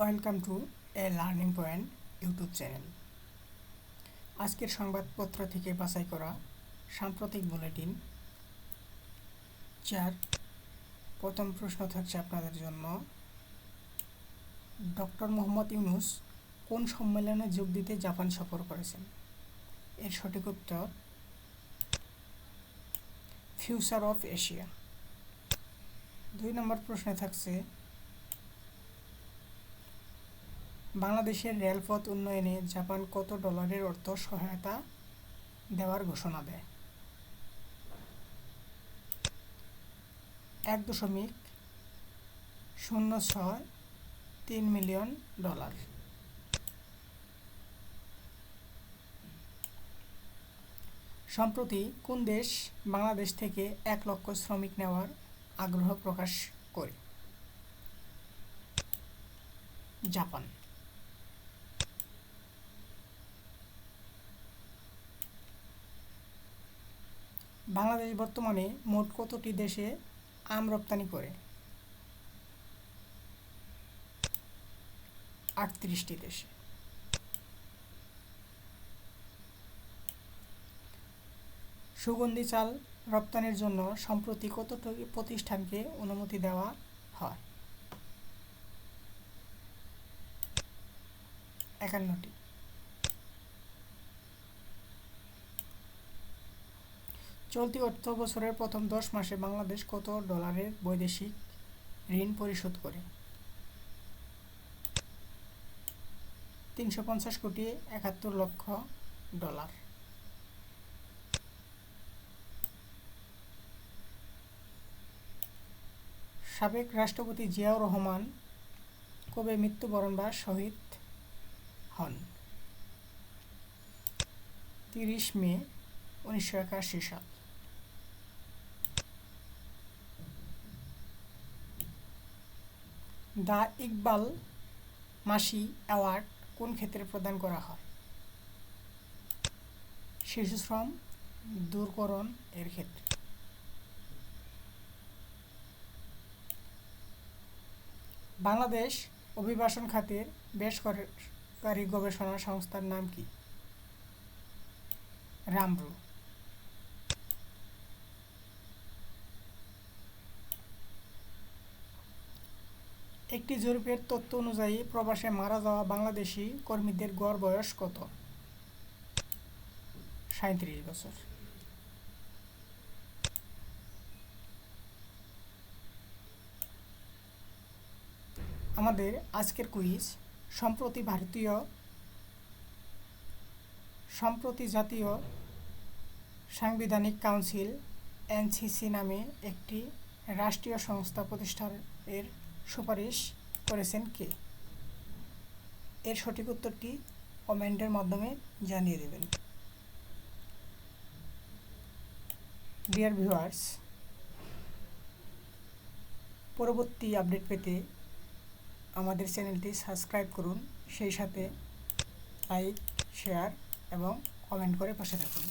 Welcome to a learning point YouTube channel আজকের সংবাদপত্র থেকে বাছাই করা সাম্প্রতিক বুলেটিন। যার প্রথম প্রশ্ন থাকছে আপনাদের জন্য। ডক্টর মোহাম্মদ ইউনুস কোন সম্মেলনে যোগ দিতে জাপান সফর করেছেন? এর সঠিক উত্তর, ফিউচার অফ এশিয়া। দুই নম্বর প্রশ্নে থাকছে বাংলাদেশের রেলপথ উন্নয়নে জাপান কত ডলারের অর্থ সহায়তা দেওয়ার ঘোষণা দেয়? এক দশমিক শূন্য ছয় তিন মিলিয়ন ডলার। সম্প্রতি কোন দেশ বাংলাদেশ থেকে এক লক্ষ শ্রমিক নেওয়ার আগ্রহ প্রকাশ করে? জাপান। বাংলাদেশ বর্তমানে মোট কতটি দেশে আম রপ্তানি করে? আটত্রিশটি দেশে। সুগন্ধি চাল রপ্তানির জন্য সম্প্রতি কতটি প্রতিষ্ঠানকে অনুমতি দেওয়া হয়? একান্নটি। চলতি অর্থ বছরের প্রথম দশ মাসে বাংলাদেশ কত ডলারের বৈদেশিক ঋণ পরিশোধ করে? তিনশো পঞ্চাশ কোটি একাত্তর লক্ষ ডলার। সাবেক রাষ্ট্রপতি জিয়াউর রহমান কবে মৃত্যুবরণ বা শহীদ হন? তিরিশ মে, উনিশশো একাশি সাল। দ্য ইকবাল মাসি অ্যাওয়ার্ড কোন ক্ষেত্রে প্রদান করা হয়? শিশু শ্রম দূরকরণ এর ক্ষেত্রে। বাংলাদেশ অভিবাসন খাতের বেসরকারি গবেষণা সংস্থার নাম কি? রামব্রু একটি জরিপের তথ্য অনুযায়ী প্রবাসে মারা যাওয়া বাংলাদেশি কর্মীদের গড় বয়স কত? সাঁত্রিশ বছর। আমাদের আজকের কুইজ সম্প্রতি ভারতীয়, সম্প্রতি জাতীয় সাংবিধানিক কাউন্সিল এনসিসি নামে একটি রাষ্ট্রীয় সংস্থা প্রতিষ্ঠানের সুপারিশ করেছেন কে? এর সঠিক উত্তরটি কমেন্টের মাধ্যমে জানিয়ে দেবেন। ডিয়ার ভিউয়ার্স পরবর্তী আপডেট পেতে আমাদের চ্যানেলটি সাবস্ক্রাইব করুন, সেই সাথে লাইক শেয়ার এবং কমেন্ট করে পাশে থাকুন।